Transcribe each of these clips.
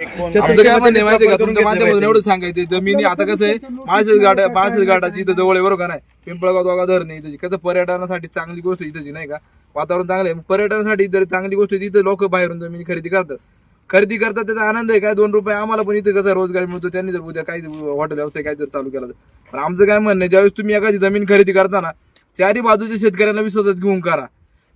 आमचं काय म्हणणं आहे माहिती आहे का? तुमच्या माध्यमातून एवढं सांगायचं. जमिनी आता कसं आहे? माळशेज घाट माळशेज घाटाची इथं जवळ आहे बरोबर का नाही? पिंपळगाव दोघा धरण आहे इथं. कसं पर्यटनासाठी चांगली गोष्ट आहे इथंची नाही का? वातावरण चांगलं आहे. पर्यटनासाठी जर चांगली गोष्ट आहे, इथं लोक बाहेरून जमिनी खरेदी करतात. खरेदी करतात त्याचा आनंद आहे काय दोन रुपये आम्हाला पण इथं कसं रोजगार मिळतो त्यांनी जर उद्या काही हॉटेल व्यवसाय काय जर चालू केला तर. पण आमचं काय म्हणणं आहे ज्यावेळेस तुम्ही एखादी जमीन खरेदी करताना चारी बाजूच्या शेतकऱ्यांना विश्वासात घेऊन करा.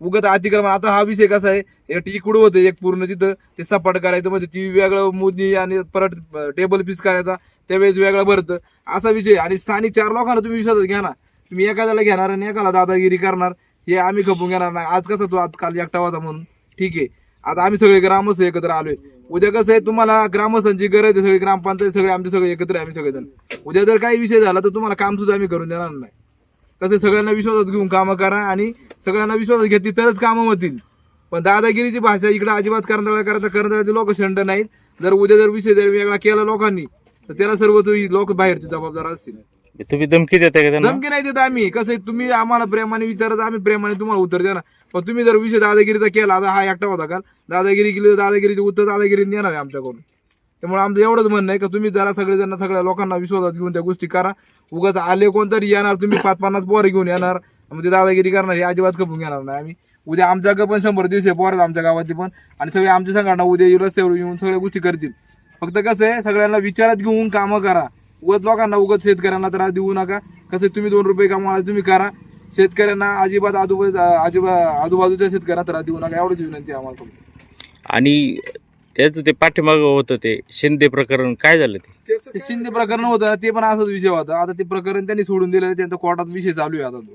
उगत अतिक्रमण. आता हा विषय कसा आहे? एक इकडं होतं? एक पूर्ण तिथं ते सपाट करायचं म्हणजे ती वेगळं मोजणी आणि परत टेबल पीस करायचा त्यावेळेस वेगळं भरतं. असा विषय आहे. आणि स्थानिक चार लोकांना तुम्ही विश्वासात घ्या ना. तुम्ही एखाद्याला घेणार आणि एकाला दादागिरी करणार हे आम्ही खपून घेणार नाही. आज कसं तू आज काल एकटा होता म्हणून. ठीक आहे. आता आम्ही सगळे ग्रामस्थ एकत्र आलोय. उद्या कसं आहे तुम्हाला ग्रामस्थांची गरज आहे सगळी ग्रामपंचायत सगळे आमचे सगळे एकत्र आहे आम्ही सगळेजण. उद्या जर काही विषय झाला तर तुम्हाला काम सुद्धा आम्ही करून देणार नाही. कसं सगळ्यांना विश्वासात घेऊन कामं करा आणि सगळ्यांना विश्वासात घेतली तरच कामं होतील. पण दादागिरीची भाषा इकडे अजिबात करंदळा करायचा करंदळाचे लोक शंड नाहीत. जर उद्या जर विषय जर वेगळा केला लोकांनी तर त्याला सर्व लोक बाहेरचे जबाबदार असतील. तुम्ही धमकी देता का त्यांना? धमकी नाही देत आम्ही. कसं आहे, तुम्ही आम्हाला प्रेमाने विचारत आम्ही प्रेमाने तुम्हाला उत्तर ना पण तुम्ही जर विषय दादागिरीचा केला आता हा एकटा होता का दादागिरी केली तर दादागिरीचे उत्तर दादागिरी देणार आहे आमच्याकडून. त्यामुळे आमचं एवढंच म्हणणं आहे का तुम्ही जरा सगळेजण सगळ्या लोकांना विश्वासात घेऊन त्या गोष्टी करा. उगाच आले कोणतरी येणार तुम्ही पाच पन्नास पोरं घेऊन येणार. म्हणजे दादागिरी करणार हे अजिबात खपून घेणार नाही आम्ही. उद्या आमच्याकडे पण शंभर दिवस पोरं आमच्या गावातली पण. आणि सगळे आमची संघटना उद्या रस्त्यावर येऊन सगळ्या गोष्टी करतील. फक्त कसं आहे सगळ्यांना विचारात घेऊन कामं करा. उगत लोकांना उगत शेतकऱ्यांना त्रास देऊ नका. कसं आहे, तुम्ही दोन रुपये कमाला तुम्ही करा. शेतकऱ्यांना अजिबात आजूबाजू अजिबात आजूबाजूच्या शेतकऱ्यांना त्रास देऊ नका. एवढीच विनंती आम्हाला आणि त्याचं ते पाठीमागं होतं ते शिंदे प्रकरण. काय झालं ते? ते शिंदे प्रकरण होतं ना, ते पण असाच विषय होता. आता ते प्रकरण त्यांनी सोडून दिलेलं त्यांचा कोर्टात विषय चालू आहे आता तो.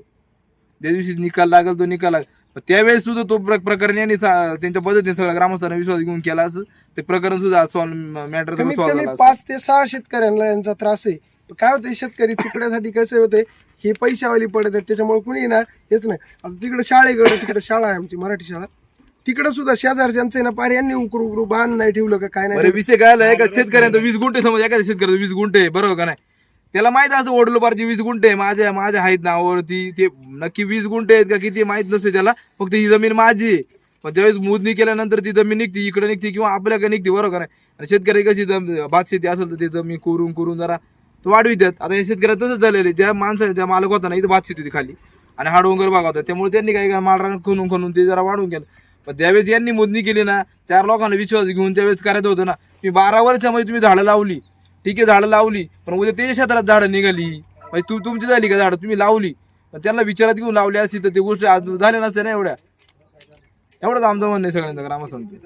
त्या दिवशी निकाल लागेल तो निकाल लागेल. पण त्यावेळेस सुद्धा तो प्र- प्रकरण यांनी सा- त्यांच्या पद्धतीने सगळ्या ग्रामस्थांना विश्वास घेऊन केला असं. ते प्रकरण सुद्धा मॅटर सगळं कमीत सॉल्व्ह कमी झालं पाच ते सहा शेतकऱ्यांना यांचा त्रास आहे. काय होतं शेतकरी तुकड्यासाठी कसे होते हे पैशावाली पडत आहेत त्याच्यामुळे कुणी ना हेच नाही. आता तिकडे शाळेकडे तिकडे शाळा आहे आमची मराठी शाळा. तिकडे सुद्धा शेजारच्यांचं आहे ना पार यांनी उकरू उकरू बांध नाही ठेवलं का काय नाही विषय काय आलाय का शेतकऱ्यांचा वीस गुंठे समज एखाद्या शेतकऱ्याचं वीस गुंठे आहे, बरोबर का नाही? त्याला माहीत असं ओढलो पारची वीस गुंठे आहे, माझ्या माझ्या आहेत नावावरती ते नक्की वीस गुंठे आहेत का किती माहीत नसते त्याला फक्त ही जमीन माझी आहे. पण ज्यावेळेस मोजणी केल्यानंतर ती जमीन निघते इकडे निघते किंवा आपल्याकडे निघते बरोबर का नाही? आणि शेतकरी कशी जम- भात शेती असेल तर ते जमीन करून करून जरा तो वाढवितात आता या शेतकऱ्यात तसंच झालेलं आहे ज्या माणसाने ज्या मालक होता ना इथं भात शेती होती खाली. आणि हा डोंगर भाग होता त्यामुळे त्यांनी काय मालरान खणून खणून ते जरा वाढवून गेलं पण त्यावेळेस यांनी मोजणी केली ना चार लोकांना विश्वास घेऊन त्यावेळेस करायचं होतं ना मी बारा वर्षामध्ये तुम्ही झाडं लावली. ठीक आहे झाडं लावली पण उद्या त्याच्या क्षेत्रात झाडं निघाली. म्हणजे तू तुमची झाली का झाडं? तुम्ही लावली. पण त्यांना विचारात घेऊन लावली असती तर ते गोष्ट आज झाल्या नसत्या ना एवढ्या. एवढंच आमचं म्हणणं आहे सगळ्यांचं ग्रामस्थांचं.